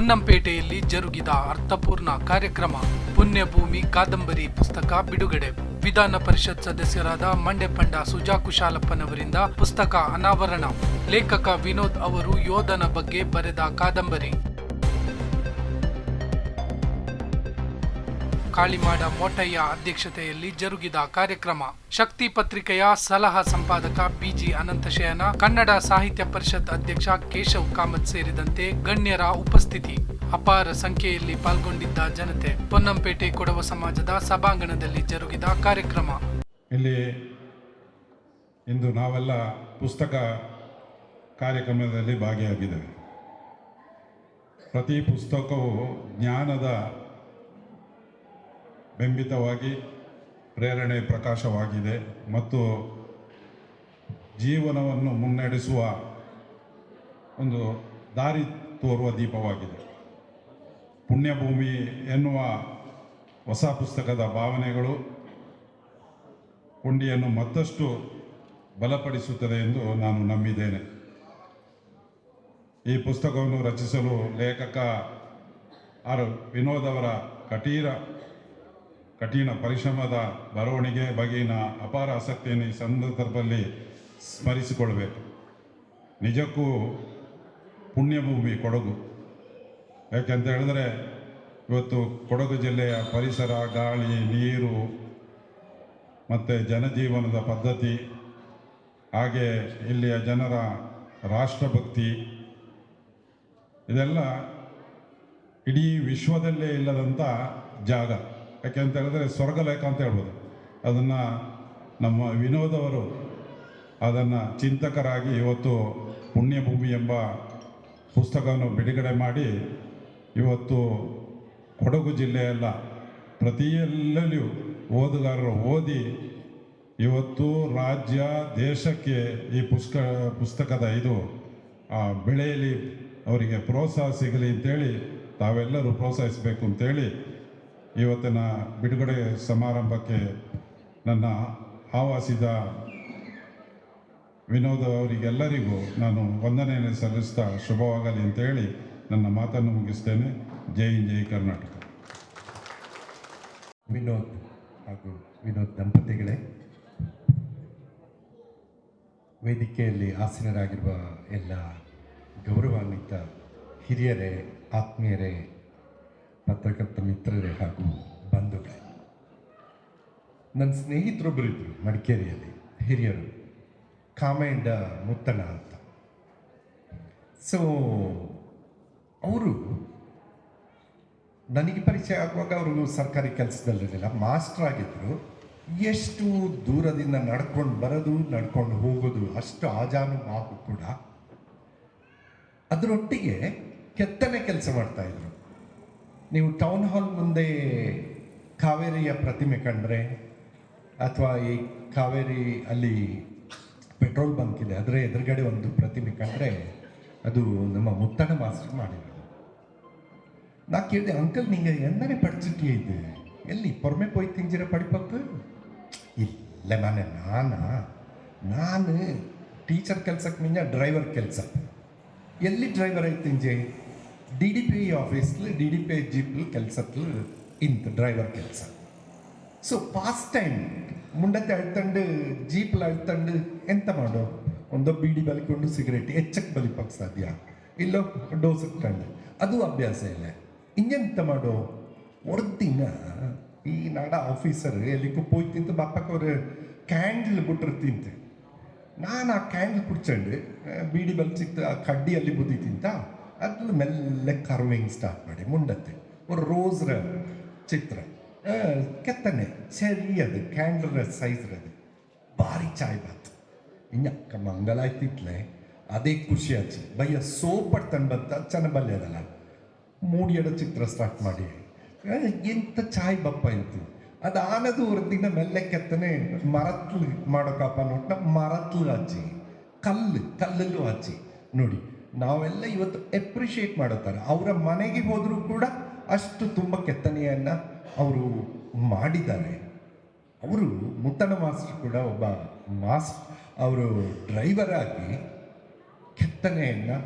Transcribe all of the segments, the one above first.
ಪೊನ್ನಂಪೇಟೆಯಲ್ಲಿ ಜರುಗಿದ ಅರ್ಥಪೂರ್ಣ ಕಾರ್ಯಕ್ರಮ, ಪುಣ್ಯಭೂಮಿ ಕಾದಂಬರಿ ಪುಸ್ತಕ ಬಿಡುಗಡೆ. ವಿಧಾನ ಪರಿಷತ್ ಸದಸ್ಯರಾದ ಮಂಡೆಪಂಡ ಸುಜಾ ಕುಶಾಲಪ್ಪನವರಿಂದ ಪುಸ್ತಕ ಅನಾವರಣ. ಲೇಖಕ ವಿನೋದ್ ಅವರು ಯೋಧನ ಬಗ್ಗೆ ಬರೆದ ಕಾದಂಬರಿ. ಕಾಳಿಮಾಡ ಮೋಟಯ್ಯ ಅಧ್ಯಕ್ಷತೆಯಲ್ಲಿ ಜರುಗಿದ ಕಾರ್ಯಕ್ರಮ. ಶಕ್ತಿ ಪತ್ರಿಕೆಯ ಸಲಹಾ ಸಂಪಾದಕ ಬಿಜಿ ಅನಂತಶಯನ, ಕನ್ನಡ ಸಾಹಿತ್ಯ ಪರಿಷತ್ ಅಧ್ಯಕ್ಷ ಕೇಶವ್ ಕಾಮತ್ ಸೇರಿದಂತೆ ಗಣ್ಯರ ಉಪಸ್ಥಿತಿ. ಅಪಾರ ಸಂಖ್ಯೆಯಲ್ಲಿ ಪಾಲ್ಗೊಂಡಿದ್ದ ಜನತೆ, ಪೊನ್ನಂಪೇಟೆ ಕೊಡವ ಸಮಾಜದ ಸಭಾಂಗಣದಲ್ಲಿ ಜರುಗಿದ ಕಾರ್ಯಕ್ರಮ. ಇಲ್ಲಿ ಇಂದು ನಾವೆಲ್ಲ ಪುಸ್ತಕ ಕಾರ್ಯಕ್ರಮದಲ್ಲಿ ಭಾಗಿಯಾಗಿದ್ದೇವೆ. ಪ್ರತಿ ಪುಸ್ತಕವು ಜ್ಞಾನದ ಬೆಂಬಿತವಾಗಿ ಪ್ರೇರಣೆ ಪ್ರಕಾಶವಾಗಿದೆ ಮತ್ತು ಜೀವನವನ್ನು ಮುನ್ನಡೆಸುವ ಒಂದು ದಾರಿ ತೋರುವ ದೀಪವಾಗಿದೆ. ಪುಣ್ಯಭೂಮಿ ಎನ್ನುವ ಹೊಸ ಪುಸ್ತಕದ ಭಾವನೆಗಳು ಕೊಂಡಿಯನ್ನು ಮತ್ತಷ್ಟು ಬಲಪಡಿಸುತ್ತದೆ ಎಂದು ನಾನು ನಂಬಿದ್ದೇನೆ. ಈ ಪುಸ್ತಕವನ್ನು ರಚಿಸಲು ಲೇಖಕ ಆರ್ ವಿನೋದ್ ಅವರ ಕಠಿಣ ಕಠಿಣ ಪರಿಶ್ರಮದ ಬರವಣಿಗೆ ಬಗೆಗಿನ ಅಪಾರ ಆಸಕ್ತಿಯನ್ನು ಈ ಸಂದರ್ಭದಲ್ಲಿ ಸ್ಮರಿಸಿಕೊಳ್ಬೇಕು ನಿಜಕ್ಕೂ ಪುಣ್ಯಭೂಮಿ ಕೊಡಗು. ಯಾಕೆಂತ ಹೇಳಿದ್ರೆ, ಇವತ್ತು ಕೊಡಗು ಜಿಲ್ಲೆಯ ಪರಿಸರ, ಗಾಳಿ, ನೀರು ಮತ್ತು ಜನಜೀವನದ ಪದ್ಧತಿ, ಹಾಗೆ ಇಲ್ಲಿಯ ಜನರ ರಾಷ್ಟ್ರಭಕ್ತಿ, ಇದೆಲ್ಲ ಇಡೀ ವಿಶ್ವದಲ್ಲೇ ಇಲ್ಲದಂಥ ಜಾಗ. ಯಾಕೆಂತ ಹೇಳಿದ್ರೆ ಸ್ವರ್ಗಲೇಖ ಅಂತ ಹೇಳ್ಬೋದು. ಅದನ್ನು ನಮ್ಮ ವಿನೋದ್ ಅವರು ಅದನ್ನು ಚಿಂತಕರಾಗಿ ಇವತ್ತು ಪುಣ್ಯಭೂಮಿ ಎಂಬ ಪುಸ್ತಕವನ್ನು ಬಿಡುಗಡೆ ಮಾಡಿ ಇವತ್ತು ಕೊಡಗು ಜಿಲ್ಲೆಯಲ್ಲ ಪ್ರತಿಯೆಲ್ಲಲ್ಲಿಯೂ ಓದುಗಾರರು ಓದಿ ಇವತ್ತು ರಾಜ್ಯ, ದೇಶಕ್ಕೆ ಈ ಪುಸ್ತಕ ಪುಸ್ತಕದ ಇದು ಬೆಳೆಯಲಿ ಅವರಿಗೆ ಪ್ರೋತ್ಸಾಹ ಸಿಗಲಿ ಅಂತೇಳಿ ತಾವೆಲ್ಲರೂ ಪ್ರೋತ್ಸಾಹಿಸಬೇಕು ಅಂತೇಳಿ ಇವತ್ತಿನ ಬಿಡುಗಡೆ ಸಮಾರಂಭಕ್ಕೆ ನನ್ನ ಆವಾಸಿದ ವಿನೋದ್ ಅವರಿಗೆಲ್ಲರಿಗೂ ನಾನು ವಂದನೆಯನ್ನು ಸಲ್ಲಿಸ್ತಾ ಶುಭವಾಗಲಿ ಅಂತ ಹೇಳಿ ನನ್ನ ಮಾತನ್ನು ಮುಗಿಸ್ತೇನೆ. ಜೈ ಹಿಂದ್, ಜೈ ಕರ್ನಾಟಕ. ವಿನೋದ್ ಹಾಗೂ ವಿನೋದ್ ದಂಪತಿಗಳೇ ವೇದಿಕೆಯಲ್ಲಿ ಆಸೀನರಾಗಿರುವ ಎಲ್ಲ ಗೌರವಾನ್ವಿತ ಹಿರಿಯರೇ ಆತ್ಮೀಯರೇ ಪತ್ರಕರ್ತ ಮಿತ್ರರೇ ಹಾಗೂ ಬಂಧುಗಳೇ. ನನ್ನ ಸ್ನೇಹಿತರೊಬ್ಬರಿದ್ದರು ಮಡಿಕೇರಿಯಲ್ಲಿ, ಹಿರಿಯರು. ಕಾಮೆಂಡ ಮುತ್ತಣ ಅಂತ. ಸೊ ಅವರು ನನಗೆ ಪರಿಚಯ ಆಗುವಾಗ ಅವರು ಸರ್ಕಾರಿ ಕೆಲಸದಲ್ಲಿರಲಿಲ್ಲ. ಮಾಸ್ಟರ್ ಆಗಿದ್ದರು ಎಷ್ಟು ದೂರದಿಂದ ನಡ್ಕೊಂಡು ಬರೋದು, ನಡ್ಕೊಂಡು ಹೋಗೋದು, ಅಷ್ಟು ಆಜಾನು ಮಾಹು ಕೂಡ. ಅದರೊಟ್ಟಿಗೆ ಕೆತ್ತನೆ ಕೆಲಸ ಮಾಡ್ತಾ ಇದ್ರು. ನೀವು ಟೌನ್ ಹಾಲ್ ಮುಂದೆ ಕಾವೇರಿಯ ಪ್ರತಿಮೆ ಕಂಡ್ರೆ ಅಥವಾ ಈ ಕಾವೇರಿ ಅಲ್ಲಿ ಪೆಟ್ರೋಲ್ ಬಂಕ್ ಇದೆ, ಅದರ ಎದುರುಗಡೆ ಒಂದು ಪ್ರತಿಮೆ ಕಂಡ್ರೆ ಅದು ನಮ್ಮ ಮುತ್ತಣ ಮಾಸ್ಟರ್ ಮಾಡಿರೋದು. ನಾ ಕೇಳಿದೆ, ಅಂಕಲ್, ನಿಂಗೆ ಎಂದನೆ ಪಡಿಸಿಟ್ಟಿಯೇ ಇದೆ? ಎಲ್ಲಿ, ಪೊರ್ಮೆ ಪೋಯ್ ತಿಂಜಿರ ಪಡಿಪತ್ತು ಇಲ್ಲ ನಾನೇ ನಾನಾ? ನಾನು ಟೀಚರ್ ಕೆಲ್ಸಕ್ಕೆ ಮಿಂಜ ಡ್ರೈವರ್ ಕೆಲಸ. ಎಲ್ಲಿ ಡ್ರೈವರ್ ಐತಿಂಜೆ ಡಿ ಡಿ ಪಿ ಆಫೀಸ್ಲಿ ಡಿ ಡಿ ಪಿ ಜೀಪ್ಲಿ ಕೆಲಸತ್ಲು ಇಂತ ಡ್ರೈವರ್ ಕೆಲಸ. ಸೊ ಫಾಸ್ಟ್ ಟೈಮ್ ಮುಂಡತ್ತೆ ಅಳ್ತಂಡು ಜೀಪ್ಲ ಅಳ್ತಂಡು, ಎಂತ ಮಾಡೋ? ಒಂದು ಬೀಡಿ ಬಲಿಕೊಂಡು ಸಿಗರೇಟ್ ಹೆಚ್ಚಕ್ಕೆ ಬಲಿಪಕ್ಕೆ ಸಾಧ್ಯ? ಇಲ್ಲೋ ಡೋಸ್ ಇಟ್ಕೊಂಡು ಅದು ಅಭ್ಯಾಸ ಇಲ್ಲ. ಇನ್ನೆಂತ ಮಾಡೋ? ಹೊರದಿನ ಈ ನಾಡ ಆಫೀಸರ್ ಎಲ್ಲಿಗೂ ಪೋಯ್ ತಿಂತ ಬಾಪಕ್ಕೆ ಕ್ಯಾಂಡಲ್ ತಿಂತು. ನಾನು ಆ ಕ್ಯಾಂಡಲ್ ಕುಡ್ಚಂಡು ಬೀಡಿ ಬಲ್ಚಿತ್ತು ಆ ಕಡ್ಡಿಯಲ್ಲಿ ಬುದ್ದಿ ಅದ್ರಲ್ಲಿ ಮೆಲ್ಲೆ ಕರ್ವಿಂಗ್ ಸ್ಟಾರ್ಟ್ ಮಾಡಿ, ಮುಂಡತ್ತೆ. ಒಂದು ರೋಸ್ರ ಚಿತ್ರ. ಕೆತ್ತನೆ, ಸರಿ ಅದು ಕ್ಯಾಂಡಲ್ ಸೈಜ್ರದು ಭಾರಿ ಚಾಯ್ ಬಾತ್. ಇನ್ನಕ್ಕ ಮಂಗಲಾಯ್ತಿತ್ಲೆ ಅದೇ ಖುಷಿ ಆಚೆ. ಬಯ್ಯ ಸೋಪಟ್ ತಂಬತ್ತ ಬಲ್ಯದಲ್ಲ ಮೂಡಿಯಡ ಚಿತ್ರ ಸ್ಟಾರ್ಟ್ ಮಾಡಿ. ಎಂತ ಚಾಯ್ ಬಪ್ಪ ಇತ್ತು ಅದು ಆನದು ಹೊರದಿನ ಮೆಲ್ಲೆ ಕೆತ್ತನೆ, ಮರತ್ಲು ಮಾಡೋಕಪ್ಪ ನೋಟ್ನ ಮರತ್ಲು ಹಚ್ಚಿ ಕಲ್ಲು, ಕಲ್ಲಲ್ಲೂ ಹಚ್ಚಿ ನೋಡಿ ನಾವೆಲ್ಲ ಇವತ್ತು ಎಪ್ರಿಷಿಯೇಟ್ ಮಾಡುತ್ತಾರೆ ಅವರ ಮನೆಗೆ ಹೋದರೂ ಕೂಡ ಅಷ್ಟು ತುಂಬ ಕೆತ್ತನೆಯನ್ನು ಅವರು ಮಾಡಿದ್ದಾರೆ. ಅವರು ಮುತ್ತನ ಮಾಸ್ಟರ್ ಕೂಡ ಒಬ್ಬ ಮಾಸ್, ಅವರು ಡ್ರೈವರ್ ಆಗಿ ಕೆತ್ತನೆಯನ್ನು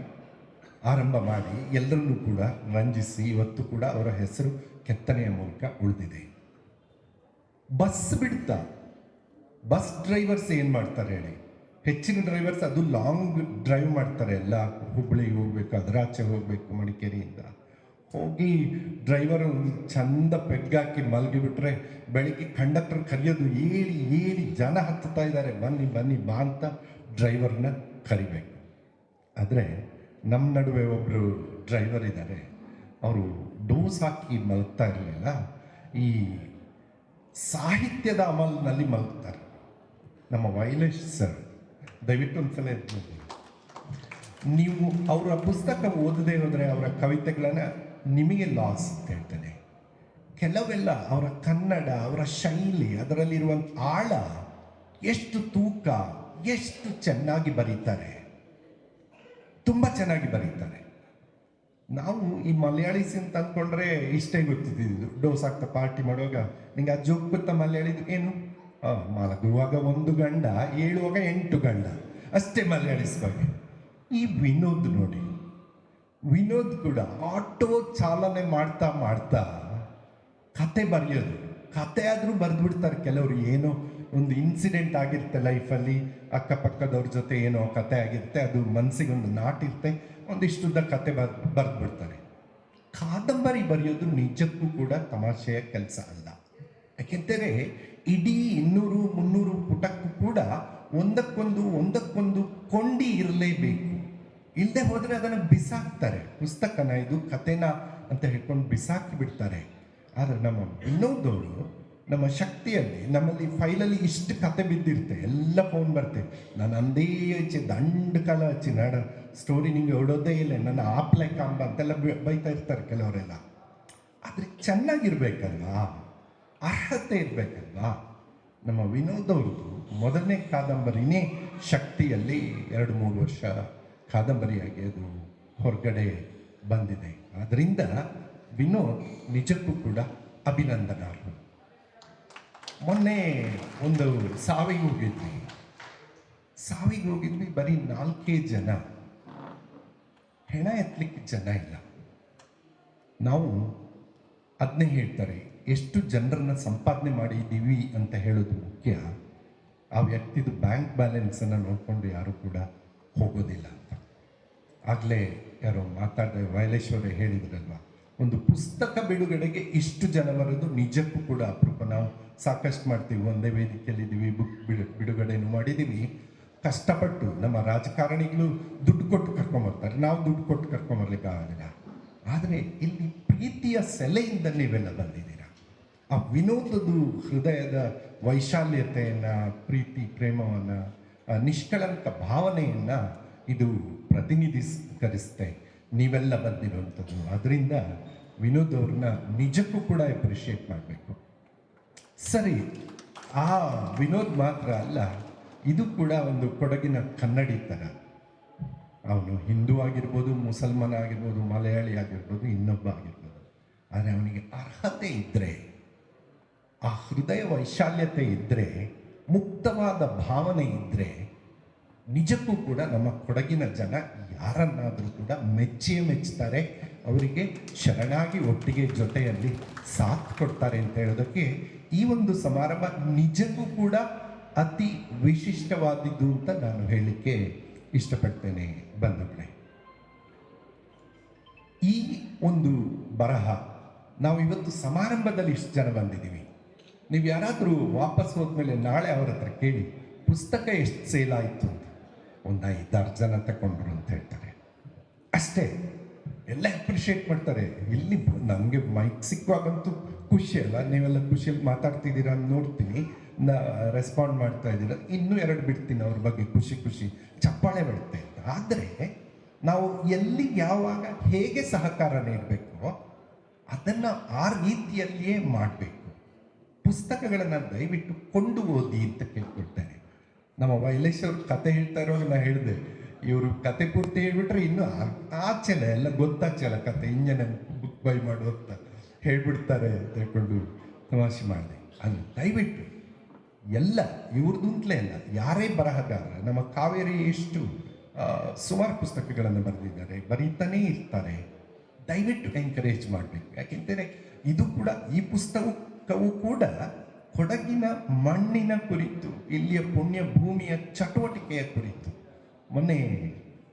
ಆರಂಭ ಮಾಡಿ ಎಲ್ಲರನ್ನೂ ಕೂಡ ರಂಜಿಸಿ ಇವತ್ತು ಕೂಡ ಅವರ ಹೆಸರು ಕೆತ್ತನೆಯ ಮೂಲಕ ಉಳಿದಿದೆ. ಬಸ್ ಬಿಡ್ತಾ, ಬಸ್ ಡ್ರೈವರ್ಸ್ ಏನು ಮಾಡ್ತಾರೆ ಹೇಳಿ. ಹೆಚ್ಚಿನ ಡ್ರೈವರ್ಸ್ ಅದು ಲಾಂಗ್ ಡ್ರೈವ್ ಮಾಡ್ತಾರೆ ಎಲ್ಲ. ಹುಬ್ಬಳ್ಳಿಗೆ ಹೋಗ್ಬೇಕು, ಅದರಾಚೆ ಹೋಗಬೇಕು, ಮಡಿಕೇರಿಯಿಂದ. ಹೋಗಿ ಡ್ರೈವರ್ ಚಂದ ಪೆಗ್ಗಾಕಿ ಮಲಗಿಬಿಟ್ರೆ ಬೆಳಿಗ್ಗೆ ಕಂಡಕ್ಟರ್ ಕರೆಯೋದು ಏಳಿ ಏಳಿ ಜನ ಹತ್ತುತ್ತಾ ಇದ್ದಾರೆ. ಬನ್ನಿ ಬನ್ನಿ ಬಾ ಅಂತ ಡ್ರೈವರ್ನ ಕರಿಬೇಕು. ಆದರೆ ನಮ್ಮ ನಡುವೆ ಒಬ್ಬರು ಡ್ರೈವರ್ ಇದ್ದಾರೆ ಅವರು ಡೋಸ್ ಹಾಕಿ ಮಲಗ್ತಾ ಇರಲಿಲ್ಲ. ಈ ಸಾಹಿತ್ಯದ ಅಮಲ್ನಲ್ಲಿ ಮಲಗ್ತಾರೆ. ನಮ್ಮ ವೈಲೇಶ್ ಸರ್. ದಯವಿಟ್ಟು ಒಂದ್ಸಲ ಸಲ. ನೀವು ಅವರ ಪುಸ್ತಕ ಓದದೇ ಹೋದರೆ ಅವರ ಕವಿತೆಗಳನ್ನು ನಿಮಗೆ ಲಾಸ್ ಅಂತ ಹೇಳ್ತೇನೆ. ಕೆಲವೆಲ್ಲ ಅವರ ಕನ್ನಡ, ಅವರ ಶೈಲಿ, ಅದರಲ್ಲಿರುವ ಆಳ ಎಷ್ಟು ತೂಕ, ಎಷ್ಟು ಚೆನ್ನಾಗಿ ಬರೀತಾರೆ. ತುಂಬ ಚೆನ್ನಾಗಿ ಬರೀತಾರೆ. ನಾವು ಈ ಮಲಯಾಳೀಸ್ ಅಂತ ಅಂದ್ಕೊಂಡ್ರೆ ಇಷ್ಟೇ ಗೊತ್ತಿದ್ದು ಡೋಸ್ ಆಗ್ತಾ ಪಾರ್ಟಿ ಮಾಡುವಾಗ, ನಿಂಗೆ ಆ ಜೋಕ್ ಗೊತ್ತಾ ಮಲಯಾಳಿದು? ಏನು? ಮಲಗುವಾಗ ಒಂದು ಗಂಡ, ಏಳುವಾಗ ಎಂಟು ಗಂಡ. ಅಷ್ಟೇ ಮಲಗಡಿಸುವಾಗ ಈ ವಿನೋದ್ ನೋಡಿ. ವಿನೋದ್ ಕೂಡ ಆಟೋ ಚಾಲನೆ ಮಾಡ್ತಾ ಮಾಡ್ತಾ ಕತೆ ಬರೆಯೋದು. ಕತೆ ಆದರೂ ಬರೆದ್ಬಿಡ್ತಾರೆ ಕೆಲವರು. ಏನೋ ಒಂದು ಇನ್ಸಿಡೆಂಟ್ ಆಗಿರುತ್ತೆ ಲೈಫಲ್ಲಿ ಅಕ್ಕಪಕ್ಕದವ್ರ ಜೊತೆ ಏನೋ ಕತೆ ಆಗಿರುತ್ತೆ. ಅದು ಮನಸ್ಸಿಗೆ ಒಂದು ನಾಟಿರುತ್ತೆ. ಒಂದಿಷ್ಟುದ್ದ ಕತೆ ಬರ್ ಬರೆದು ಬಿಡ್ತಾರೆ ಕಾದಂಬರಿ ಬರೆಯೋದು ನಿಜಕ್ಕೂ ಕೂಡ ತಮಾಷೆಯ ಕೆಲಸ ಅಲ್ಲ. ಯಾಕೆಂದರೆ ಇಡೀ ಇನ್ನೂರು, ಮುನ್ನೂರು ಪುಟಕ್ಕೂ ಕೂಡ ಒಂದಕ್ಕೊಂದು ಒಂದಕ್ಕೊಂದು ಕೊಂಡಿ ಇರಲೇಬೇಕು. ಇಲ್ಲದೆ ಹೋದರೆ ಅದನ್ನು ಬಿಸಾಕ್ತಾರೆ. ಪುಸ್ತಕನ ಇದು ಕತೆನ ಅಂತ ಹೇಳ್ಕೊಂಡು ಬಿಸಾಕಿ ಬಿಡ್ತಾರೆ. ಆದರೆ ನಮ್ಮ ವಿನೋದವರು, ನಮ್ಮ ಶಕ್ತಿಯಲ್ಲಿ, ನಮ್ಮಲ್ಲಿ ಫೈಲಲ್ಲಿ ಇಷ್ಟು ಕತೆ ಬಿದ್ದಿರುತ್ತೆ, ಎಲ್ಲ ಫೋನ್ ಬರುತ್ತೆ ನಾನು ಅಂದೇ ಹಚ್ಚಿ ದಂಡ ಕಾಲ ಹಚ್ಚಿ, ನಾಡ ಸ್ಟೋರಿ ನಿಮಗೆ ಹೊಡೋದೇ ಇಲ್ಲ, ನನ್ನ ಆಪ್ಲೆ ಕಾಂಬ ಅಂತೆಲ್ಲ ಬೈತಾ ಇರ್ತಾರೆ ಕೆಲವರೆಲ್ಲ. ಆದರೆ ಚೆನ್ನಾಗಿರ್ಬೇಕಲ್ವಾ? ಅರ್ಹತೆ ಇರಬೇಕಲ್ಲ ನಮ್ಮ ವಿನೋದ್ ಅವ್ರದ್ದು ಮೊದಲನೇ ಕಾದಂಬರಿನೇ ಶಕ್ತಿಯಲ್ಲಿ ಎರಡು ಮೂರು ವರ್ಷ ಕಾದಂಬರಿಯಾಗಿ ಅದು ಹೊರಗಡೆ ಬಂದಿದೆ. ಆದ್ದರಿಂದ ವಿನೋದ್ ನಿಜಕ್ಕೂ ಕೂಡ ಅಭಿನಂದನಾರ್ಹ. ಮೊನ್ನೆ ಒಂದು ಸಾವಿಗೆ ಹೋಗಿದ್ವಿ. ಸಾವಿಗೆ ಹೋಗಿದ್ವಿ ಬರೀ ನಾಲ್ಕೇ ಜನ. ಹೆಣ ಎತ್ತಲಿಕ್ಕೆ ಜನ ಇಲ್ಲ. ನಾವು ಅದನ್ನೇ ಹೇಳ್ತಾರೆ. ಎಷ್ಟು ಜನರನ್ನ ಸಂಪಾದನೆ ಮಾಡಿದ್ದೀವಿ ಅಂತ ಹೇಳೋದು ಮುಖ್ಯ. ಆ ವ್ಯಕ್ತಿದು ಬ್ಯಾಂಕ್ ಬ್ಯಾಲೆನ್ಸನ್ನು ನೋಡಿಕೊಂಡು ಯಾರೂ ಕೂಡ ಹೋಗೋದಿಲ್ಲ ಅಂತ. ಆಗಲೇ ಯಾರೋ ಮಾತಾಡಿದ ವೈಲೇಶ್ವರ ಹೇಳಿದ್ರಲ್ವ, ಒಂದು ಪುಸ್ತಕ ಬಿಡುಗಡೆಗೆ ಇಷ್ಟು ಜನ ಬರೋದು ನಿಜಕ್ಕೂ ಕೂಡ ಅಪರೂಪ. ನಾವು ಸಾಕಷ್ಟು ಮಾಡ್ತೀವಿ, ಒಂದೇ ವೇದಿಕೆಯಲ್ಲಿದ್ದೀವಿ, ಬುಕ್ ಬಿಡು, ಬಿಡುಗಡೆನೂ ಮಾಡಿದ್ದೀವಿ. ಕಷ್ಟಪಟ್ಟು ನಮ್ಮ ರಾಜಕಾರಣಿಗಳು ದುಡ್ಡು ಕೊಟ್ಟು ಕರ್ಕೊಂಬರ್ತಾರೆ ನಾವು ದುಡ್ಡು ಕೊಟ್ಟು ಕರ್ಕೊಂಬರ್ಲಿಕ್ಕೆ ಆಗಲ್ಲ. ಆದರೆ ಇಲ್ಲಿ ಪ್ರೀತಿಯ ಸೆಲೆಯಿಂದ ನೀವೆಲ್ಲ ಬಂದಿದ್ದೀರಾ? ಆ ವಿನೋದದು ಹೃದಯದ ವೈಶಾಲ್ಯತೆಯನ್ನು, ಪ್ರೀತಿ, ಪ್ರೇಮವನ್ನು ನಿಷ್ಕಳಂಕ ಭಾವನೆಯನ್ನು ಇದು ಪ್ರತಿನಿಧಿಸ್ಕರಿಸುತ್ತೆ. ನೀವೆಲ್ಲ ಬಂದಿರುವಂಥದ್ದು. ಅದರಿಂದ ವಿನೋದ್ ಅವ್ರನ್ನ ನಿಜಕ್ಕೂ ಕೂಡ ಅಪ್ರಿಷಿಯೇಟ್ ಮಾಡಬೇಕು. ಸರಿ, ಆ ವಿನೋದ್ ಮಾತ್ರ ಅಲ್ಲ, ಇದು ಕೂಡ ಒಂದು ಕೊಡಗಿನ ಕನ್ನಡಿ ಥರ ಅವನು ಹಿಂದೂ ಆಗಿರ್ಬೋದು, ಮುಸಲ್ಮಾನ ಆಗಿರ್ಬೋದು, ಮಲಯಾಳಿ ಆಗಿರ್ಬೋದು, ಇನ್ನೊಬ್ಬ ಆಗಿರ್ಬೋದು. ಆದರೆ ಅವನಿಗೆ ಅರ್ಹತೆ ಇದ್ದರೆ ಆ ಹೃದಯ ವೈಶಾಲ್ಯತೆ ಇದ್ದರೆ ಮುಕ್ತವಾದ ಭಾವನೆ ಇದ್ದರೆ ನಿಜಕ್ಕೂ ಕೂಡ ನಮ್ಮ ಕೊಡಗಿನ ಜನ ಯಾರನ್ನಾದರೂ ಕೂಡ ಮೆಚ್ಚಿಯೇ ಮೆಚ್ಚುತ್ತಾರೆ ಅವರಿಗೆ ಶರಣಾಗಿ ಒಟ್ಟಿಗೆ ಜೊತೆಯಲ್ಲಿ ಸಾಥ್ ಕೊಡ್ತಾರೆ ಅಂತ ಹೇಳೋದಕ್ಕೆ ಈ ಒಂದು ಸಮಾರಂಭ ನಿಜಕ್ಕೂ ಕೂಡ ಅತಿ ವಿಶಿಷ್ಟವಾದದ್ದು ಅಂತ ನಾನು ಹೇಳಲಿಕ್ಕೆ ಇಷ್ಟಪಡ್ತೇನೆ ಬಂಧುಗಳೇ. ಈ ಒಂದು ಬರಹ ನಾವು ಇವತ್ತು ಸಮಾರಂಭದಲ್ಲಿ ಇಷ್ಟು ಜನ ಬಂದಿದ್ದೀವಿ. ನೀವು ಯಾರಾದರೂ ವಾಪಸ್ ಹೋದ್ಮೇಲೆ ನಾಳೆ ಅವ್ರ ಹತ್ರ ಕೇಳಿ, ಪುಸ್ತಕ ಎಷ್ಟು ಸೇಲ್ ಆಯಿತು? ಅಂತ. ಒಂದು ಐದಾರು ಜನ ತಗೊಂಡ್ರು ಅಂತ ಹೇಳ್ತಾರೆ. ಅಷ್ಟೇ. ಎಲ್ಲ ಅಪ್ರಿಷಿಯೇಟ್ ಮಾಡ್ತಾರೆ. ಇಲ್ಲಿ ನಮಗೆ ಮೈಕ್ ಸಿಕ್ಕುವಾಗಂತೂ ಖುಷಿ ಅಲ್ಲ ನೀವೆಲ್ಲ ಖುಷಿಯಲ್ಲಿ ಮಾತಾಡ್ತಿದ್ದೀರಾ ಅಂತ ನೋಡ್ತೀನಿ. ನಾ ರೆಸ್ಪಾಂಡ್ ಮಾಡ್ತಾ ಇದ್ದೀರ. ಇನ್ನೂ ಎರಡು ಬಿಡ್ತೀನಿ ಅವ್ರ ಬಗ್ಗೆ ಖುಷಿ ಖುಷಿ. ಚಪ್ಪಾಳೆ ಬಿಡುತ್ತೆ ಅಂತ. ಆದರೆ ನಾವು ಎಲ್ಲಿ ಯಾವಾಗ ಹೇಗೆ ಸಹಕಾರ ನೀಡಬೇಕೋ, ಅದನ್ನು ಆ ರೀತಿಯಲ್ಲಿಯೇ ಮಾಡಬೇಕು. ಪುಸ್ತಕಗಳನ್ನು ದಯವಿಟ್ಟು ಕೊಂಡು ಓದಿ ಅಂತ ಕೇಳ್ಕೊಡ್ತಾರೆ ನಮ್ಮ ವೈಲೇಶ್ ಕಥೆ ಕತೆ ಹೇಳ್ತಾ ಇರುವಾಗ ನಾ ಹೇಳಿದೆ, ಇವರು ಕತೆ ಪೂರ್ತಿ ಹೇಳ್ಬಿಟ್ರೆ ಇನ್ನು ಆ- ಆಚೆಲ್ಲ ಎಲ್ಲ ಗೊತ್ತಾಚೆಲ್ಲ ಕತೆ ಇಂಜನ ಬುಕ್ ಬೈ ಮಾಡು ಅಂತ ಹೇಳ್ಬಿಡ್ತಾರೆ ಅಂತ ಹೇಳ್ಕೊಂಡು ತಮಾಷೆ ಮಾಡಿದೆ. ಅದು ದಯವಿಟ್ಟು ಎಲ್ಲ ಇವ್ರದ್ದುಂತಲೇ ಅಲ್ಲ, ಯಾರೇ ಬರಹಗಾರ, ನಮ್ಮ ಕಾವೇರಿ ಎಷ್ಟು ಸುಮಾರು ಪುಸ್ತಕಗಳನ್ನು ಬರೆದಿದ್ದಾರೆ, ಬರೀತಾನೇ ಇರ್ತಾರೆ. ದಯವಿಟ್ಟು ಎಂಕರೇಜ್ ಮಾಡಬೇಕು. ಯಾಕೆಂದರೆ ಇದು ಕೂಡ ಈ ಪುಸ್ತಕವು ಕೂಡ ಕೊಡಗಿನ ಮಣ್ಣಿನ ಕುರಿತು, ಇಲ್ಲಿಯ ಪುಣ್ಯ ಭೂಮಿಯ ಚಟುವಟಿಕೆಯ ಕುರಿತು. ಮೊನ್ನೆ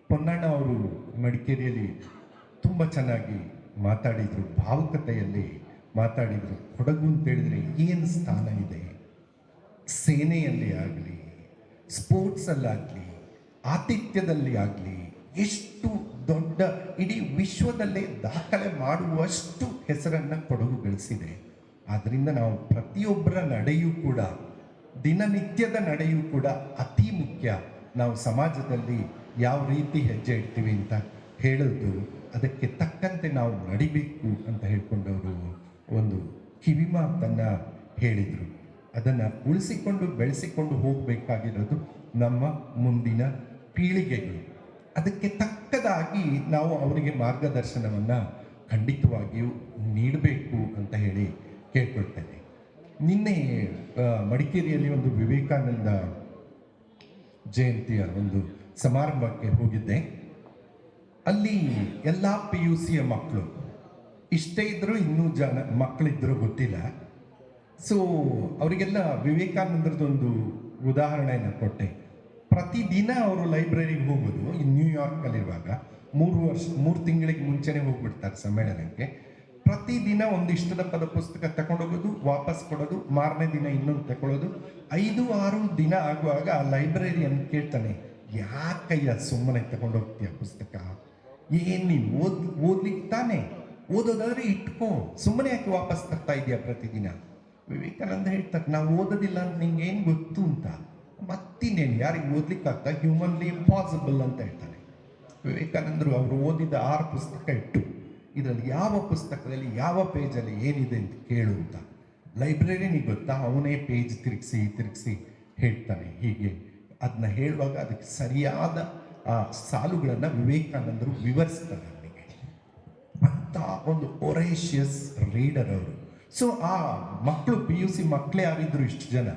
ಪೊನ್ನಣ್ಣ ಅವರು ಮಡಿಕೇರಿಯಲ್ಲಿ ತುಂಬ ಚೆನ್ನಾಗಿ ಮಾತಾಡಿದರು, ಭಾವುಕತೆಯಲ್ಲಿ ಮಾತಾಡಿದರು. ಕೊಡಗು ಅಂತ ಹೇಳಿದ್ರೆ ಏನು ಸ್ಥಾನ ಇದೆ? ಸೇನೆಯಲ್ಲಿ ಆಗಲಿ ಸ್ಪೋರ್ಟ್ಸಲ್ಲಾಗಲಿ ಆತಿಥ್ಯದಲ್ಲಿ ಆಗಲಿ, ಎಷ್ಟು ದೊಡ್ಡ ಇಡೀ ವಿಶ್ವದಲ್ಲೇ ದಾಖಲೆ ಮಾಡುವಷ್ಟು ಹೆಸರನ್ನು ಕೊಡಗು ಗಳಿಸಿದೆ. ಆದ್ದರಿಂದ ನಾವು ಪ್ರತಿಯೊಬ್ಬರ ನಡೆಯೂ ಕೂಡ, ದಿನನಿತ್ಯದ ನಡೆಯೂ ಕೂಡ ಅತಿ ಮುಖ್ಯ. ನಾವು ಸಮಾಜದಲ್ಲಿ ಯಾವ ರೀತಿ ಹೆಜ್ಜೆ ಇಡ್ತೀವಿ ಅಂತ ಹೇಳೋದು, ಅದಕ್ಕೆ ತಕ್ಕಂತೆ ನಾವು ನಡಿಬೇಕು ಅಂತ ಹೇಳ್ಕೊಂಡವರು ಒಂದು ಕಿವಿಮಾತನ್ನು ಹೇಳಿದರು. ಅದನ್ನು ಉಳಿಸಿಕೊಂಡು ಬೆಳೆಸಿಕೊಂಡು ಹೋಗಬೇಕಾಗಿರೋದು ನಮ್ಮ ಮುಂದಿನ ಪೀಳಿಗೆಗಳು. ಅದಕ್ಕೆ ತಕ್ಕದಾಗಿ ನಾವು ಅವರಿಗೆ ಮಾರ್ಗದರ್ಶನವನ್ನು ಖಂಡಿತವಾಗಿಯೂ ನೀಡಬೇಕು ಅಂತ ಹೇಳಿ ಕೇಳ್ಕೊಳ್ತೇನೆ. ನಿನ್ನೆ ಮಡಿಕೇರಿಯಲ್ಲಿ ಒಂದು ವಿವೇಕಾನಂದ ಜಯಂತಿಯ ಒಂದು ಸಮಾರಂಭಕ್ಕೆ ಹೋಗಿದ್ದೆ. ಅಲ್ಲಿ ಎಲ್ಲ ಪಿ ಯು ಸಿಯ ಮಕ್ಕಳು ಇಷ್ಟೇ ಇದ್ದರೂ ಇನ್ನೂ ಜನ ಮಕ್ಕಳಿದ್ರು ಗೊತ್ತಿಲ್ಲ. ಸೊ, ಅವರಿಗೆಲ್ಲ ವಿವೇಕಾನಂದರದೊಂದು ಉದಾಹರಣೆಯನ್ನು ಕೊಟ್ಟೆ. ಪ್ರತಿದಿನ ಅವರು ಲೈಬ್ರರಿಗೆ ಹೋಗೋದು ನ್ಯೂಯಾರ್ಕಲ್ಲಿರುವಾಗ ಮೂರು ವರ್ಷ, ಮೂರು ತಿಂಗಳಿಗೆ ಮುಂಚೆನೇ ಹೋಗ್ಬಿಡ್ತಾರೆ ಸಮ್ಮೇಳನಕ್ಕೆ. ಪ್ರತಿದಿನ ಒಂದು ಇಷ್ಟದ ಪದ ಪುಸ್ತಕ ತಗೊಂಡೋಗೋದು ವಾಪಸ್ ಕೊಡೋದು, ಮಾರನೇ ದಿನ ಇನ್ನೊಂದು ತಗೊಳ್ಳೋದು ಐದು ಆರು ದಿನ ಆಗುವಾಗ ಆ ಲೈಬ್ರರಿಯನ್ ಕೇಳ್ತಾನೆ ಯಾಕಯ್ಯ ಸುಮ್ಮನೆ ತಗೊಂಡೋಗ್ತೀಯ ಪುಸ್ತಕ? ಏನ್ ನೀನು ಓದ್, ಓದ್ಲಿಕ್ಕೆ ತಾನೆ? ಓದೋದಾದ್ರೆ ಇಟ್ಕೋ, ಸುಮ್ಮನೆ ಯಾಕೆ ವಾಪಸ್ ತರ್ತಾ ಇದೆಯಾ ಪ್ರತಿದಿನ? ವಿವೇಕಾನಂದ ಹೇಳ್ತಾರೆ ನಾವು ಓದೋದಿಲ್ಲ ಅಂತ ನಿಂಗೆ ಏನು ಗೊತ್ತು ಅಂತ? ಮತ್ತಿನ್ನೇನು? ಯಾರಿಗೆ ಓದ್ಲಿಕ್ಕಾಗ್ತಾ? ಹ್ಯೂಮನ್ಲಿ ಇಂಪಾಸಿಬಲ್ ಅಂತ ಹೇಳ್ತಾನೆ. ವಿವೇಕಾನಂದರು ಅವರು ಓದಿದ ಆರು ಪುಸ್ತಕ ಇಟ್ಟು ಇದರಲ್ಲಿ ಯಾವ ಪುಸ್ತಕದಲ್ಲಿ ಯಾವ ಪೇಜಲ್ಲಿ ಏನಿದೆ ಅಂತ ಕೇಳು ಅಂತ. ಲೈಬ್ರರಿನಿಗೆ ಗೊತ್ತಾ? ಅವನೇ ಪೇಜ್ ತಿರುಗಿಸಿ ತಿರುಗಿಸಿ ಹೇಳ್ತಾನೆ ಹೀಗೆ. ಅದನ್ನ ಹೇಳುವಾಗ ಅದಕ್ಕೆ ಸರಿಯಾದ, ಆ, ಸಾಲುಗಳನ್ನು ವಿವೇಕಾನಂದರು ವಿವರಿಸ್ತಾರೆ ಅವನಿಗೆ. ಅಂತ ಒಂದು ಒರೇಷಿಯಸ್ ರೀಡರ್ ಅವರು. ಸೊ ಆ ಮಕ್ಕಳು ಪಿ ಯು ಸಿ ಮಕ್ಕಳೇ ಆಗಿದ್ರು ಇಷ್ಟು ಜನ.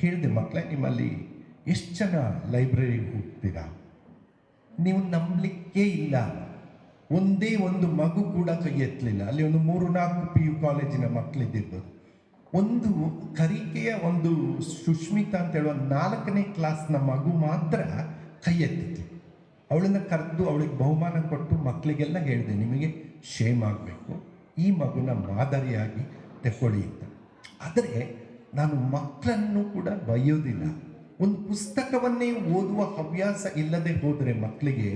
ಕೇಳಿದೆ ಮಕ್ಕಳೇ ನಿಮ್ಮಲ್ಲಿ ಎಷ್ಟು ಜನ ಲೈಬ್ರರಿಗೆ ಹೋಗ್ತೀರಾ? ನೀವು ನಂಬಲಿಕ್ಕೆ ಇಲ್ಲ. ಒಂದೇ ಒಂದು ಮಗು ಕೂಡ ಕೈ ಎತ್ತಲಿಲ್ಲ. ಅಲ್ಲಿ ಒಂದು ಮೂರು ನಾಲ್ಕು ಪಿ ಯು ಕಾಲೇಜಿನ ಮಕ್ಕಳಿದ್ದಿರ್ಬೋದು ಒಂದು ಕರಿಕೆಯ ಒಂದು ಸುಷ್ಮಿತಾ ಅಂತ ಹೇಳುವ ನಾಲ್ಕನೇ ಕ್ಲಾಸ್ನ ಮಗು ಮಾತ್ರ ಕೈ ಎತ್ತಿತ್ತು. ಅವಳನ್ನ ಕರೆದು ಅವಳಿಗೆ ಬಹುಮಾನ ಕೊಟ್ಟು ಮಕ್ಕಳಿಗೆಲ್ಲ ಹೇಳಿದೆ, ನಿಮಗೆ ಶೇಮ್ ಆಗಬೇಕು. ಈ ಮಗುನ ಮಾದರಿಯಾಗಿ ತಗೊಳ್ಳಿ ಅಂತ. ಆದರೆ ನಾನು ಮಕ್ಕಳನ್ನು ಕೂಡ ಬಯ್ಯೋದಿಲ್ಲ. ಒಂದು ಪುಸ್ತಕವನ್ನೇ ಓದುವ ಹವ್ಯಾಸ ಇಲ್ಲದೆ ಹೋದರೆ ಮಕ್ಕಳಿಗೆ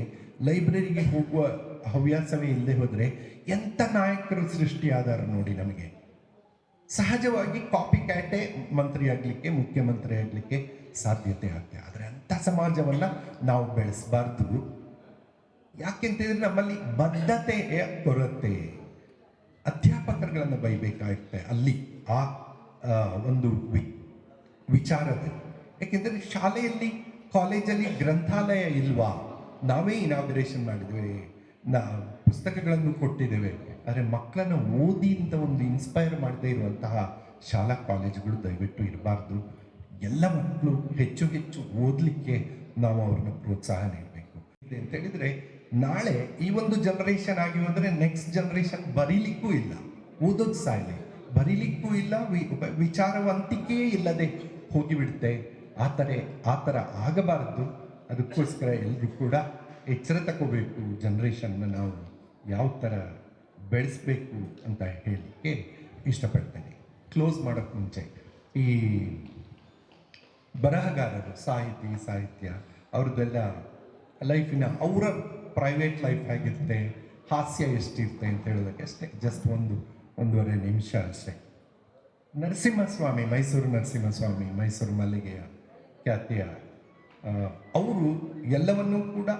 ಲೈಬ್ರರಿಗೆ ಹೋಗುವ ಹವ್ಯಾಸವೇ ಇಲ್ಲದೆ ಹೋದರೆ ಎಂಥ ನಾಯಕರು ಸೃಷ್ಟಿಯಾದಾರು ನೋಡಿ ನಮಗೆ? ಸಹಜವಾಗಿ ಕಾಪಿ ಕ್ಯಾಟೆ ಮಂತ್ರಿ ಆಗಲಿಕ್ಕೆ ಮುಖ್ಯಮಂತ್ರಿ ಆಗಲಿಕ್ಕೆ ಸಾಧ್ಯತೆ ಆಗ್ತದೆ. ಆದರೆ ಅಂಥ ಸಮಾಜವನ್ನು ನಾವು ಬೆಳೆಸಬಾರ್ದು. ಯಾಕೆಂತಂದ್ರೆ ನಮ್ಮಲ್ಲಿ ಬದ್ಧತೆಯ ಕೊರತೆ. ಅಧ್ಯಾಪಕರುಗಳನ್ನು ಬೈಬೇಕಾಗುತ್ತೆ ಅಲ್ಲಿ, ಆ ಒಂದು ವಿ, ವಿಚಾರದಲ್ಲಿ. ಯಾಕೆಂದರೆ ಶಾಲೆಯಲ್ಲಿ ಕಾಲೇಜಲ್ಲಿ ಗ್ರಂಥಾಲಯ ಇಲ್ವಾ? ನಾವೇ ಇನಾಗ್ರೇಷನ್ ಮಾಡಿದ್ದೇವೆ ನಾ ಪುಸ್ತಕಗಳನ್ನು ಕೊಟ್ಟಿದ್ದೇವೆ. ಆದರೆ ಮಕ್ಕಳನ್ನು ಓದಿ ಅಂತ ಒಂದು ಇನ್ಸ್ಪೈರ್ ಮಾಡದೇ ಇರುವಂತಹ ಶಾಲಾ ಕಾಲೇಜುಗಳು ದಯವಿಟ್ಟು ಇರಬಾರ್ದು. ಎಲ್ಲ ಮಕ್ಕಳು ಹೆಚ್ಚು ಹೆಚ್ಚು ಓದಲಿಕ್ಕೆ ನಾವು ಅವ್ರನ್ನ ಪ್ರೋತ್ಸಾಹ ನೀಡಬೇಕು. ಅಂತ ಹೇಳಿದ್ರೆ ನಾಳೆ ಈ ಒಂದು ಜನರೇಷನ್ ಆಗಿ ಹೋದರೆ ನೆಕ್ಸ್ಟ್ ಜನರೇಷನ್ ಬರೀಲಿಕ್ಕೂ ಇಲ್ಲ. ಓದೋದು ಸಾಯ್ಲಿ. ಬರೀಲಿಕ್ಕೂ ಇಲ್ಲ ವಿಚಾರವಂತಿಕೆಯೇ ಇಲ್ಲದೆ ಹೋಗಿಬಿಡುತ್ತೆ. ಆ ಥರ ಆ ಥರ ಆಗಬಾರದು. ಅದಕ್ಕೋಸ್ಕರ ಎಲ್ಲರೂ ಕೂಡ ಎಚ್ಚರ ತಗೋಬೇಕು ಜನ್ರೇಷನ್ನ ನಾವು ಯಾವ ಥರ ಬೆಳೆಸ್ಬೇಕು ಅಂತ ಹೇಳಲಿಕ್ಕೆ ಇಷ್ಟಪಡ್ತೇನೆ. ಕ್ಲೋಸ್ ಮಾಡೋಕ್ಕೆ ಮುಂಚೆ ಈ ಬರಹಗಾರರು, ಸಾಹಿತಿ, ಸಾಹಿತ್ಯ ಅವ್ರದ್ದೆಲ್ಲ ಲೈಫಿನ ಅವರ ಪ್ರೈವೇಟ್ ಲೈಫ್ ಹೇಗಿರುತ್ತೆ, ಹಾಸ್ಯ ಎಷ್ಟಿರುತ್ತೆ ಅಂತ ಹೇಳೋದಕ್ಕೆ ಅಷ್ಟೇ ಜಸ್ಟ್ ಒಂದು ಒಂದೂವರೆ ನಿಮಿಷ ಅಷ್ಟೇ. ನರಸಿಂಹಸ್ವಾಮಿ, ಮೈಸೂರು ನರಸಿಂಹಸ್ವಾಮಿ, ಮೈಸೂರು ಮಲ್ಲಿಗೆಯ ಖ್ಯಾತಿಯ ಅವರು ಎಲ್ಲವನ್ನೂ ಕೂಡ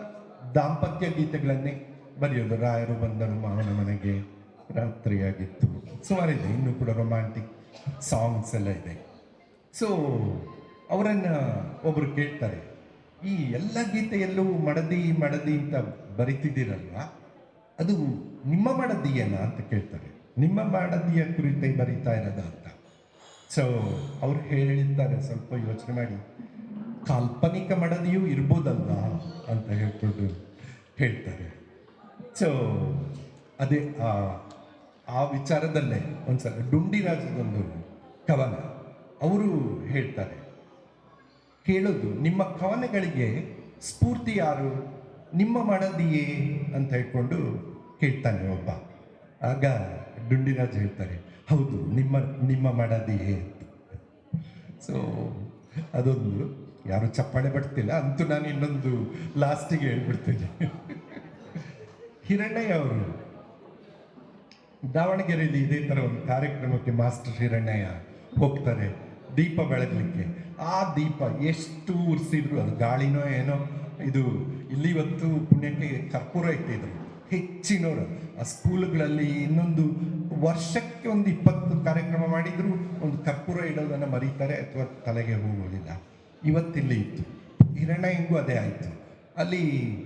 ದಾಂಪತ್ಯ ಗೀತೆಗಳನ್ನೇ ಬರೆಯೋದು ರಾಯರು ಬಂದರು ಮಾವನ ಮನೆಗೆ ರಾತ್ರಿಯಾಗಿತ್ತು. ಸುಮಾರಿದೆ, ಇನ್ನೂ ಕೂಡ ರೊಮ್ಯಾಂಟಿಕ್ ಸಾಂಗ್ಸ್ ಎಲ್ಲ ಇದೆ. ಸೊ ಅವರನ್ನು ಒಬ್ಬರು ಕೇಳ್ತಾರೆ, ಈ ಎಲ್ಲ ಗೀತೆಯಲ್ಲೂ ಮಡದಿ ಮಡದಿ ಅಂತ ಬರಿತಿದ್ದೀರಲ್ಲ ಅದು ನಿಮ್ಮ ಮಡದಿಯನಾ? ಅಂತ ಕೇಳ್ತಾರೆ. ನಿಮ್ಮ ಮಡದಿಯ ಕುರಿತೇ ಬರಿತಾ ಇರೋದ? ಅಂತ. ಸೊ ಅವ್ರು ಹೇಳಿದ್ದಾರೆ ಸ್ವಲ್ಪ ಯೋಚನೆ ಮಾಡಿ, ಕಾಲ್ಪನಿಕ ಮಡದಿಯೂ ಇರ್ಬೋದಲ್ವಾ? ಅಂತ ಹೇಳ್ಕೊಂಡು ಸೊ ಅದೇ, ಆ ಆ ವಿಚಾರದಲ್ಲೇ ಒಂದ್ಸಲ ಡುಂಡಿರಾಜದೊಂದು ಕವನ ಅವರು ಹೇಳ್ತಾರೆ. ಕೇಳೋದು, ನಿಮ್ಮ ಕವನಗಳಿಗೆ ಸ್ಫೂರ್ತಿ ಯಾರು? ನಿಮ್ಮ ಮಾಡದಿಯೇ ಅಂತ ಹೇಳ್ಕೊಂಡು ಕೇಳ್ತಾನೆ ಒಬ್ಬ. ಆಗ ಡುಂಡಿರಾಜ್ ಹೇಳ್ತಾರೆ, ಹೌದು, ನಿಮ್ಮ ನಿಮ್ಮ ಮಾಡದಿಯೇ ಅಂತ. ಸೊ ಅದೊಂದು. ಯಾರು ಚಪ್ಪಾಳೆ ಬಡ್ತಿಲ್ಲ? ಅಂತೂ ನಾನು ಇನ್ನೊಂದು ಲಾಸ್ಟಿಗೆ ಹೇಳ್ಬಿಡ್ತೀನಿ. ಹಿರಣ್ಣಯ್ಯ ಅವರು, ದಾವಣಗೆರೆಯಲ್ಲಿ ಇದೇ ಥರ ಒಂದು ಕಾರ್ಯಕ್ರಮಕ್ಕೆ ಮಾಸ್ಟರ್ ಹಿರಣ್ಣಯ್ಯ ಹೋಗ್ತಾರೆ ದೀಪ ಬೆಳಗಲಿಕ್ಕೆ. ಆ ದೀಪ ಎಷ್ಟು ಉರಿಸಿದ್ರು, ಅದು ಗಾಳಿನೋ ಏನೋ, ಇದು ಇಲ್ಲಿ ಇವತ್ತು ಪುಣ್ಯಕ್ಕೆ ಕರ್ಪೂರ ಇಟ್ಟಿದ್ರು. ಹೆಚ್ಚಿನವರು ಆ ಸ್ಕೂಲ್ಗಳಲ್ಲಿ ಇನ್ನೊಂದು ವರ್ಷಕ್ಕೆ ಒಂದು ಇಪ್ಪತ್ತು ಕಾರ್ಯಕ್ರಮ ಮಾಡಿದ್ರು, ಒಂದು ಕರ್ಪೂರ ಇಡೋದನ್ನು ಮರೀತಾರೆ, ಅಥವಾ ತಲೆಗೆ ಹೋಗೋದಿಲ್ಲ ಇವತ್ತಿಲ್ಲಿ ಇತ್ತು. ಹಿರಣ್ಯಂಗೂ ಅದೇ ಆಯಿತು. ಅಲ್ಲಿ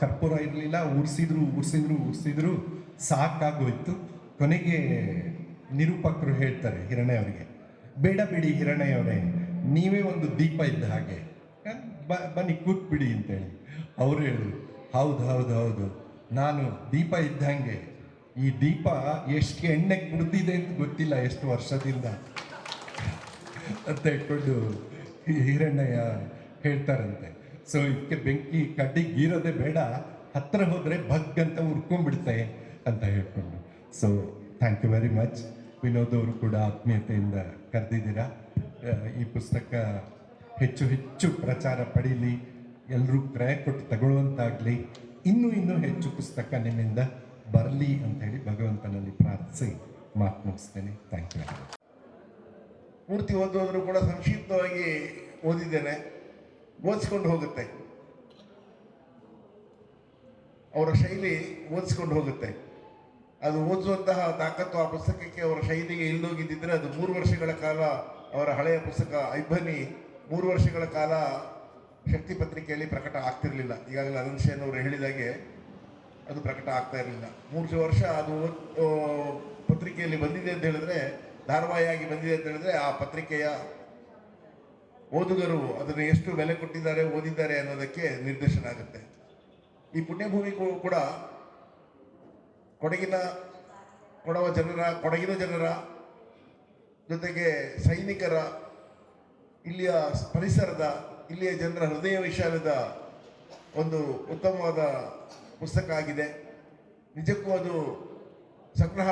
ಕರ್ಪೂರ ಇರಲಿಲ್ಲ, ಉರ್ಸಿದ್ರು ಉರ್ಸಿದ್ರು ಉರ್ಸಿದ್ರು ಸಾಕಾಗೋಯ್ತು ಕೊನೆಗೆ ನಿರೂಪಕರು ಹೇಳ್ತಾರೆ ಹಿರಣ್ಯ ಅವರಿಗೆ, ಬೇಡ ಬಿಡಿ ಹಿರಣ್ಯ ಅವರೇ, ನೀವೇ ಒಂದು ದೀಪ ಇದ್ದ ಹಾಗೆ. ಬ- ಬನ್ನಿ ಕೂತ್ಬಿಡಿ ಅಂತೇಳಿ. ಅವರು ಹೇಳಿದ್ರು, ಹೌದು ಹೌದು ಹೌದು. ನಾನು ದೀಪ ಇದ್ದಂಗೆ ಈ ದೀಪ ಎಷ್ಟು ಎಣ್ಣೆಗೆ ಕುಡ್ದಿದೆ ಅಂತ ಗೊತ್ತಿಲ್ಲ, ಎಷ್ಟು ವರ್ಷದಿಂದ. ಅಂತ ಹೇಳ್ಕೊಂಡು ಹಿರಣ್ಣಯ್ಯ ಹೇಳ್ತಾರಂತೆ. ಸೊ, ಇದಕ್ಕೆ ಬೆಂಕಿ ಕಡ್ಡಿ ಗೀರೋದೇ ಬೇಡ. ಹತ್ರ ಹೋದರೆ ಭಗ್ ಅಂತ ಉರ್ಕೊಂಡ್ಬಿಡುತ್ತೆ ಅಂತ ಹೇಳ್ಕೊಂಡು. So thank you very much Vinod ಅವರು ಕೂಡ ಆತ್ಮೀಯತೆಯಿಂದ ಕರೆದಿದ್ದೀರಾ. ಈ ಪುಸ್ತಕ ಹೆಚ್ಚು ಹೆಚ್ಚು ಪ್ರಚಾರ ಪಡೀಲಿ. ಎಲ್ಲರೂ ಕ್ರಯ ಕೊಟ್ಟು ತಗೊಳ್ಳುವಂತಾಗಲಿ. ಇನ್ನೂ ಇನ್ನೂ ಹೆಚ್ಚು ಪುಸ್ತಕ ನಿಮ್ಮಿಂದ ಬರಲಿ ಅಂತ ಹೇಳಿ ಭಗವಂತನಲ್ಲಿ ಪ್ರಾರ್ಥಿಸಿ ಮಾತು ಮುಗಿಸ್ತೇನೆ. ಥ್ಯಾಂಕ್ ಯು ಪೂರ್ತಿ ಓದೋದ್ರೂ ಕೂಡ ಸಂಕ್ಷಿಪ್ತವಾಗಿ ಓದಿದ್ದೇನೆ. ಓದಿಸ್ಕೊಂಡು ಹೋಗುತ್ತೆ. ಅವರ ಶೈಲಿ ಓದಿಸ್ಕೊಂಡು ಹೋಗುತ್ತೆ. ಅದು ಓದಿಸುವಂತಹ ತಾಕತ್ತು ಆ ಪುಸ್ತಕಕ್ಕೆ ಅವರ ಶೈಲಿಗೆ ಇಲ್ಲೋಗಿದ್ದಿದ್ರೆ ಅದು ಮೂರು ವರ್ಷಗಳ ಕಾಲ ಅವರ ಹಳೆಯ ಪುಸ್ತಕ ಐಬನಿ ಮೂರು ವರ್ಷಗಳ ಕಾಲ ಶಕ್ತಿ ಪತ್ರಿಕೆಯಲ್ಲಿ ಪ್ರಕಟ ಆಗ್ತಿರಲಿಲ್ಲ. ಈಗಾಗಲೇ ಅನಂತ್ ಸೇನ್ ಅವರು ಹೇಳಿದಾಗೆ ಅದು ಪ್ರಕಟ ಆಗ್ತಾ ಇರಲಿಲ್ಲ. ಮೂರು ವರ್ಷ ಅದು ಪತ್ರಿಕೆಯಲ್ಲಿ ಬಂದಿದೆ ಅಂತ ಹೇಳಿದ್ರೆ ಧಾರಾವಾಹಿಯಾಗಿ ಬಂದಿದೆ ಅಂತ ಹೇಳಿದ್ರೆ ಆ ಪತ್ರಿಕೆಯ ಓದುಗರು ಅದನ್ನು ಎಷ್ಟು ಬೆಲೆ ಕೊಟ್ಟಿದ್ದಾರೆ, ಓದಿದ್ದಾರೆ ಅನ್ನೋದಕ್ಕೆ ನಿರ್ದೇಶನ ಆಗುತ್ತೆ. ಈ ಪುಣ್ಯಭೂಮಿಕೆ ಕೂಡ ಕೊಡಗಿನ, ಕೊಡವ ಜನರ, ಕೊಡಗಿನ ಜನರ ಜೊತೆಗೆ ಸೈನಿಕರ ಇಲ್ಲಿಯ ಪರಿಸರದ, ಇಲ್ಲಿಯ ಜನರ ಹೃದಯ ವಿಶಾಲದ ಒಂದು ಉತ್ತಮವಾದ ಪುಸ್ತಕ ಆಗಿದೆ. ನಿಜಕ್ಕೂ ಅದು ಸಂಗ್ರಹ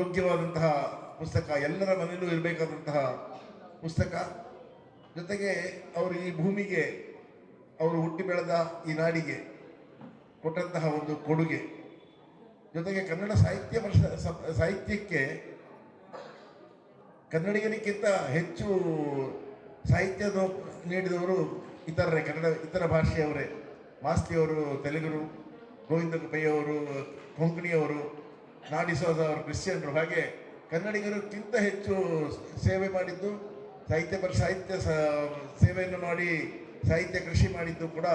ಯೋಗ್ಯವಾದಂತಹ ಪುಸ್ತಕ ಎಲ್ಲರ ಮನೆಯಲ್ಲೂ ಇರಬೇಕಾದಂತಹ ಪುಸ್ತಕ. ಜೊತೆಗೆ ಅವರು ಈ ಭೂಮಿಗೆ, ಅವರು ಹುಟ್ಟಿ ಬೆಳೆದ ಈ ನಾಡಿಗೆ ಕೊಟ್ಟಂತಹ ಒಂದು ಕೊಡುಗೆ. ಜೊತೆಗೆ ಕನ್ನಡ ಸಾಹಿತ್ಯ ಸಾಹಿತ್ಯಕ್ಕೆ ಕನ್ನಡಿಗನಿಗಿಂತ ಹೆಚ್ಚು ಸಾಹಿತ್ಯ ನೀಡಿದವರು ಇತರರೇ, ಕನ್ನಡ, ಇತರ ಭಾಷೆಯವರೇ. ಮಾಸ್ತಿಯವರು, ತೆಲುಗರು, ಗೋವಿಂದ ಅವರು ಕೊಂಕಣಿಯವರು ನಾಡಿಸೋದ ಅವರು ಕ್ರಿಶ್ಚಿಯನ್ರು. ಹಾಗೆ ಕನ್ನಡಿಗರಿಗಿಂತ ಹೆಚ್ಚು ಸೇವೆ ಮಾಡಿದ್ದು ಸಾಹಿತ್ಯ ಪರ, ಸಾಹಿತ್ಯ ಸೇವೆಯನ್ನು ಮಾಡಿ ಸಾಹಿತ್ಯ ಕೃಷಿ ಮಾಡಿದ್ದು ಕೂಡ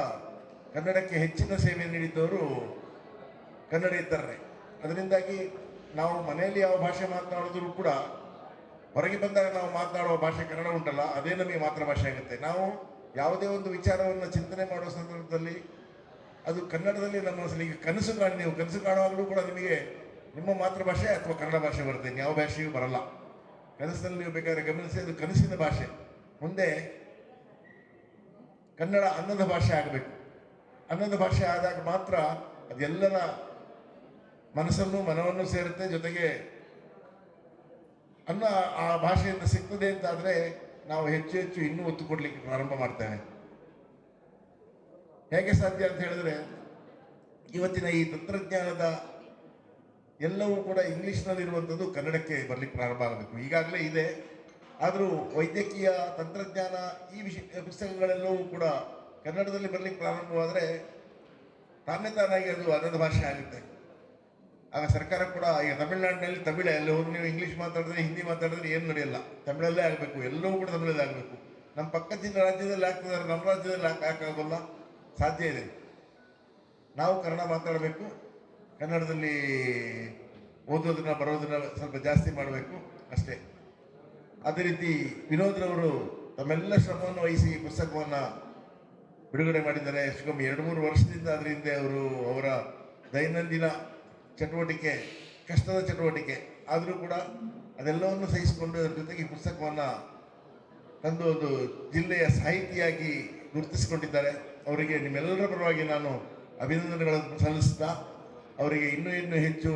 ಕನ್ನಡಕ್ಕೆ ಹೆಚ್ಚಿನ ಸೇವೆ ನೀಡಿದ್ದವರು ಕನ್ನಡ ಇದ್ದಾರೆ ಅದರಿಂದಾಗಿ ನಾವು ಮನೆಯಲ್ಲಿ ಯಾವ ಭಾಷೆ ಮಾತನಾಡಿದ್ರು ಕೂಡ ಹೊರಗೆ ಬಂದಾಗ ನಾವು ಮಾತನಾಡುವ ಭಾಷೆ ಕನ್ನಡ ಉಂಟಲ್ಲ, ಅದೇ ನಮಗೆ ಮಾತೃಭಾಷೆ ಆಗುತ್ತೆ. ನಾವು ಯಾವುದೇ ಒಂದು ವಿಚಾರವನ್ನು ಚಿಂತನೆ ಮಾಡುವ ಸಂದರ್ಭದಲ್ಲಿ ಅದು ಕನ್ನಡದಲ್ಲಿ ನಮ್ಮ ಈಗ ಕನಸು ಕಾಣಿ, ನೀವು ಕನಸು ಕಾಣುವಾಗಲೂ ಕೂಡ ನಿಮಗೆ ನಿಮ್ಮ ಮಾತೃಭಾಷೆ ಅಥವಾ ಕನ್ನಡ ಭಾಷೆ ಬರುತ್ತೆ ಯಾವ ಭಾಷೆಯೂ ಬರಲ್ಲ. ಕನಸಿನಲ್ಲಿ ನೀವು ಬೇಕಾದ್ರೆ ಗಮನಿಸಿ, ಅದು ಕನಸಿನ ಭಾಷೆ. ಮುಂದೆ ಕನ್ನಡ ಅನ್ನದ ಭಾಷೆ ಆಗಬೇಕು. ಅನ್ನದ ಭಾಷೆ ಆದಾಗ ಮಾತ್ರ ಅದೆಲ್ಲರ ಮನಸ್ಸನ್ನು, ಮನವನ್ನು ಸೇರುತ್ತೆ. ಜೊತೆಗೆ ಅನ್ನ ಆ ಭಾಷೆಯಿಂದ ಸಿಗ್ತದೆ ಅಂತಾದರೆ ನಾವು ಹೆಚ್ಚು ಹೆಚ್ಚು ಇನ್ನೂ ಒತ್ತು ಕೊಡಲಿಕ್ಕೆ ಪ್ರಾರಂಭ ಮಾಡ್ತೇವೆ. ಹೇಗೆ ಸಾಧ್ಯ ಅಂತ ಹೇಳಿದ್ರೆ, ಇವತ್ತಿನ ಈ ತಂತ್ರಜ್ಞಾನದ ಎಲ್ಲವೂ ಕೂಡ ಇಂಗ್ಲೀಷ್ನಲ್ಲಿರುವಂಥದ್ದು ಕನ್ನಡಕ್ಕೆ ಬರಲಿಕ್ಕೆ ಪ್ರಾರಂಭ ಆಗಬೇಕು. ಈಗಾಗಲೇ ಇದೆ. ಆದರೂ ವೈದ್ಯಕೀಯ, ತಂತ್ರಜ್ಞಾನ ಈ ವಿಷಯ ಪುಸ್ತಕಗಳೆಲ್ಲವೂ ಕೂಡ ಕನ್ನಡದಲ್ಲಿ ಬರಲಿಕ್ಕೆ ಪ್ರಾರಂಭವಾದರೆ ತಾನೇ ತಾನಾಗಿ ಅದು ಅನ್ನದ ಭಾಷೆ ಆಗುತ್ತೆ. ಆಗ ಸರ್ಕಾರ ಕೂಡ, ಈಗ ತಮಿಳುನಾಡಿನಲ್ಲಿ ತಮಿಳೇ ಅಲ್ಲಿ ಹೋಗಿ ನೀವು ಇಂಗ್ಲೀಷ್ ಮಾತಾಡಿದ್ರೆ ಹಿಂದಿ ಮಾತಾಡಿದ್ರೆ ಏನು ನಡೆಯಲ್ಲ. ತಮಿಳಲ್ಲೇ ಆಗಬೇಕು, ಎಲ್ಲವೂ ಕೂಡ ತಮಿಳಲ್ಲೇ ಆಗಬೇಕು. ನಮ್ಮ ಪಕ್ಕದ ರಾಜ್ಯದಲ್ಲಿ ಆಗ್ತಿದ್ದಾರೆ, ನಮ್ಮ ರಾಜ್ಯದಲ್ಲಿ ಹಾಕ್- ಹಾಕಾಗೋಲ್ಲ ಸಾಧ್ಯ ಇದೆ. ನಾವು ಕನ್ನಡ ಮಾತಾಡಬೇಕು. ಕನ್ನಡದಲ್ಲಿ ಓದೋದನ್ನ ಬರೋದನ್ನ ಸ್ವಲ್ಪ ಜಾಸ್ತಿ ಮಾಡಬೇಕು ಅಷ್ಟೇ. ಅದೇ ರೀತಿ ವಿನೋದ್ರವರು ತಮ್ಮೆಲ್ಲ ಶ್ರಮವನ್ನು ವಹಿಸಿ ಪುಸ್ತಕವನ್ನು ಬಿಡುಗಡೆ ಮಾಡಿದ್ದಾರೆ. ಕಮ್ಮಿ ಎರಡು ಮೂರು ವರ್ಷದಿಂದ ಅದರ ಹಿಂದೆ ಅವರು ಅವರ ದೈನಂದಿನ ಚಟುವಟಿಕೆ, ಕಷ್ಟದ ಚಟುವಟಿಕೆ ಆದರೂ ಕೂಡ ಅದೆಲ್ಲವನ್ನು ಸಹಿಸಿಕೊಂಡು ಅದರ ಜೊತೆಗೆ ಈ ಪುಸ್ತಕವನ್ನು ತಂದು ಒಂದು ಜಿಲ್ಲೆಯ ಸಾಹಿತಿಯಾಗಿ ಗುರುತಿಸಿಕೊಂಡಿದ್ದಾರೆ. ಅವರಿಗೆ ನಿಮ್ಮೆಲ್ಲರ ಪರವಾಗಿ ನಾನು ಅಭಿನಂದನೆಗಳನ್ನು ಸಲ್ಲಿಸ್ತಾ ಅವರಿಗೆ ಇನ್ನೂ ಇನ್ನೂ ಹೆಚ್ಚು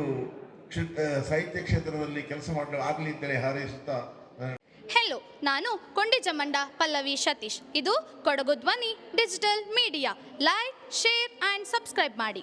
ಸಾಹಿತ್ಯ ಕ್ಷೇತ್ರದಲ್ಲಿ ಕೆಲಸ ಮಾಡಲು ಆಗಲಿ ಅಂತೇಳಿ ಹಾರೈಸುತ್ತಾ ಹೆಲೋ ನಾನು ಕೊಂಡಿಜಮಂಡ ಪಲ್ಲವಿ ಸತೀಶ್. ಇದು Kodagu Dhwani digital media. Like share and subscribe ಮಾಡಿ.